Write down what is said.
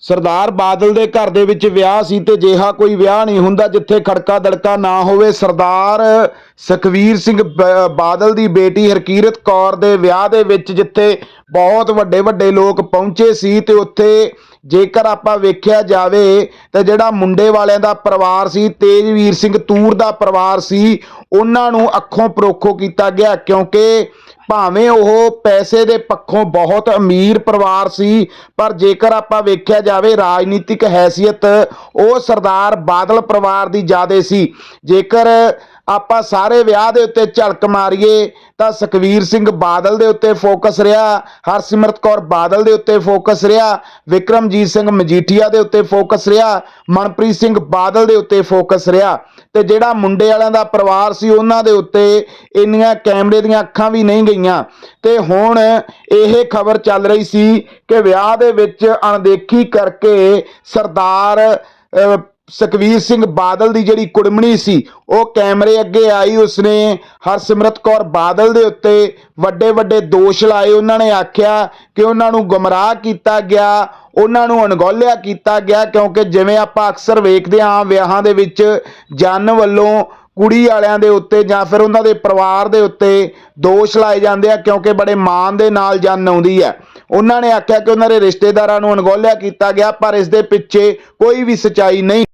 ਸਰਦਾਰ ਬਾਦਲ ਦੇ ਘਰ ਦੇ ਵਿੱਚ ਵਿਆਹ ਸੀ ਤੇ ਜਿਹਾ ਕੋਈ ਵਿਆਹ ਨਹੀਂ ਹੁੰਦਾ ਜਿੱਥੇ ਖੜਕਾ ਦੜਕਾ ਨਾ ਹੋਵੇ। ਸਰਦਾਰ ਸੁਖਵੀਰ ਸਿੰਘ ਬ- ਬਾਦਲ ਦੀ ਬੇਟੀ ਹਰਕੀਰਤ ਕੌਰ ਦੇ ਵਿਆਹ ਦੇ ਵਿੱਚ ਜਿੱਥੇ ਬਹੁਤ ਵੱਡੇ ਵੱਡੇ ਲੋਕ ਪਹੁੰਚੇ ਸੀ ਤੇ ਉੱਥੇ ਜੇਕਰ ਆਪਾਂ ਵੇਖਿਆ ਜਾਵੇ ਤਾਂ ਜਿਹੜਾ ਮੁੰਡੇ ਵਾਲਿਆਂ ਦਾ ਪਰਿਵਾਰ ਸੀ, ਤੇਜਵੀਰ ਸਿੰਘ ਤੂਰ ਦਾ ਪਰਿਵਾਰ ਸੀ, ਉਹਨਾਂ ਨੂੰ ਅੱਖੋਂ ਪਰੋਖੋ ਕੀਤਾ ਗਿਆ ਕਿਉਂਕਿ ਭਾਵੇਂ ਉਹ ਪੈਸੇ ਦੇ ਪੱਖੋਂ ਬਹੁਤ ਅਮੀਰ ਪਰਿਵਾਰ ਸੀ, ਪਰ ਜੇਕਰ ਆਪਾਂ ਵੇਖਿਆ ਜਾਵੇ ਰਾਜਨੀਤਿਕ ਹੈਸੀਅਤ, ਉਹ ਸਰਦਾਰ ਬਾਦਲ ਪਰਿਵਾਰ ਦੀ ਜ਼ਿਆਦੇ ਸੀ। ਜੇਕਰ ਆਪਾਂ ਸਾਰੇ ਵਿਆਹ ਦੇ ਉੱਤੇ ਝਲਕ ਮਾਰੀਏ, ਤਾਂ ਸੁਖਵੀਰ ਸਿੰਘ ਬਾਦਲ ਦੇ ਉੱਤੇ ਫੋਕਸ ਰਿਹਾ, ਹਰਸਿਮਰਤ ਕੌਰ ਬਾਦਲ ਦੇ ਉੱਤੇ ਫੋਕਸ ਰਿਹਾ, ਵਿਕਰਮਜੀਤ ਸਿੰਘ ਮਜੀਠੀਆ ਦੇ ਉੱਤੇ ਫੋਕਸ ਰਿਹਾ, ਮਨਪ੍ਰੀਤ ਸਿੰਘ ਬਾਦਲ ਦੇ ਉੱਤੇ ਫੋਕਸ ਰਿਹਾ। ਤੇ ਜਿਹੜਾ ਮੁੰਡੇ ਵਾਲਿਆਂ ਦਾ ਪਰਿਵਾਰ ਸੀ ਉਹਨਾਂ ਦੇ ਉੱਤੇ ਇੰਨੀਆਂ ਕੈਮਰੇ ਦੀਆਂ ਅੱਖਾਂ ਵੀ ਨਹੀਂ ਗਈਆਂ। ਤੇ ਹੁਣ ਇਹ ਖਬਰ ਚੱਲ ਰਹੀ ਸੀ ਕਿ ਵਿਆਹ ਦੇ ਵਿੱਚ ਅਣਦੇਖੀ ਕਰਕੇ ਸਰਦਾਰ ਸੁਖਵੀਰ ਸਿੰਘ ਬਾਦਲ ਦੀ ਜਿਹੜੀ ਕੁੜਮਣੀ ਸੀ, ਉਹ ਕੈਮਰੇ ਅੱਗੇ ਆਈ ਉਸਨੇ। ਹਰਸਿਮਰਤ ਕੌਰ ਬਾਦਲ ਦੇ ਉੱਤੇ ਵੱਡੇ ਵੱਡੇ ਦੋਸ਼ ਲਾਏ। ਉਹਨਾਂ ਨੇ ਆਖਿਆ ਕਿ ਉਹਨਾਂ ਨੂੰ ਗੁੰਮਰਾਹ ਕੀਤਾ ਗਿਆ, ਉਹਨਾਂ ਨੂੰ ਅਣਗੌਲਿਆ ਕੀਤਾ ਗਿਆ, ਕਿਉਂਕਿ ਜਿਵੇਂ ਆਪਾਂ ਅਕਸਰ ਵੇਖਦੇ ਹਾਂ ਵਿਆਹਾਂ ਦੇ ਵਿੱਚ, ਜਨ ਵੱਲੋਂ ਕੁੜੀ ਵਾਲਿਆਂ ਦੇ ਉੱਤੇ ਜਾਂ ਫਿਰ ਉਹਨਾਂ ਦੇ ਪਰਿਵਾਰ ਦੇ ਉੱਤੇ ਦੋਸ਼ ਲਾਏ ਜਾਂਦੇ ਆ, ਕਿਉਂਕਿ ਬੜੇ ਮਾਣ ਦੇ ਨਾਲ ਜਨ ਆਉਂਦੀ ਹੈ। ਉਹਨਾਂ ਨੇ ਆਖਿਆ ਕਿ ਉਹਨਾਂ ਦੇ ਰਿਸ਼ਤੇਦਾਰਾਂ ਨੂੰ ਅਣਗੌਲਿਆ ਕੀਤਾ ਗਿਆ, ਪਰ ਇਸ ਦੇ ਪਿੱਛੇ ਕੋਈ ਵੀ ਸਚਾਈ ਨਹੀਂ